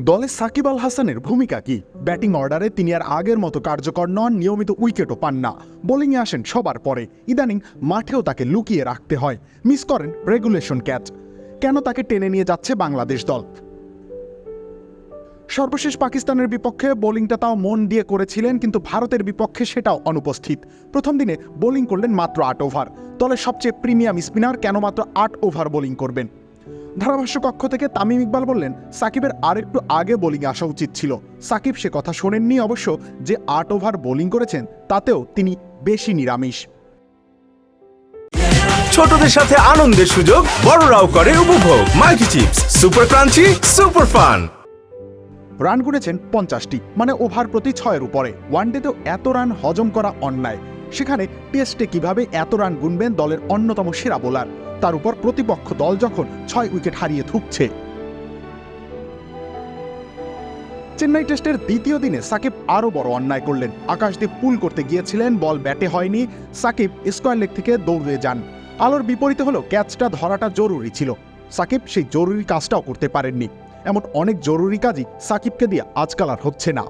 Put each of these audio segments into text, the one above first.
দলে সাকিব আল হাসানের ভূমিকা কি? ব্যাটিং অর্ডারে তিনি আর আগের মতো কার্যকর নন, নিয়মিত উইকেটও পান না। বোলিংয়ে আসেন সবার পরে। ইদানিং মাঠেও তাকে লুকিয়ে রাখতে হয়। মিস করেন রেগুলেশন ক্যাচ। কেন তাকে টেনে নিয়ে যাচ্ছে বাংলাদেশ দল? সর্বশেষ পাকিস্তানের বিপক্ষে বোলিংটা তাও মন দিয়ে করেছিলেন, কিন্তু ভারতের বিপক্ষে সেটাও অনুপস্থিত। প্রথম দিনে বোলিং করলেন মাত্র আট ওভার। দলের সবচেয়ে প্রিমিয়াম স্পিনার কেন মাত্র আট ওভার বোলিং করবেন? ধারাভাষ্য কক্ষ থেকে তামিম ইকবাল বললেন সাকিবের আরেকটু আগে বোলিং আসা উচিত ছিল। সাকিব সে কথা শোনেননি অবশ্য যে আট ওভার বোলিং করেছেন তাতেও তিনি বেশি নিরামিষ। ছোটদের সাথে আনন্দের সুযোগ বড়রাও করে উপভোগ। Multi chips super crunchy super fun. Run গুনেছেন পঞ্চাশটি মানে ওভার প্রতি ছয়ের উপরে। ওয়ানডেতেও এত রান হজম করা অন্যায়। সেখানে টেস্টে কীভাবে এত রান গুনবেন দলের অন্যতম সেরা বোলার? তার উপর প্রতিপক্ষ দল যখন ছয় উইকেট হারিয়ে থুকছে। চেন্নাই টেস্টের দ্বিতীয় দিনে সাকিব আরও বড় অন্যায় করলেন। আকাশদীপ পুল করতে গিয়েছিলেন, বল ব্যাটে হয়নি। সাকিব স্কোয়ার লেগ থেকে দৌড়ে যান। আলোর বিপরীতে হলো, ক্যাচটা ধরাটা জরুরি ছিল। সাকিব সেই জরুরি কাজটাও করতে পারেননি। এমন অনেক জরুরি কাজই সাকিবকে দিয়ে আজকাল আর হচ্ছে না।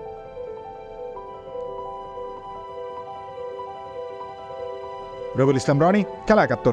রবিউল ইসলাম, রনি, খেলা একাত্তর।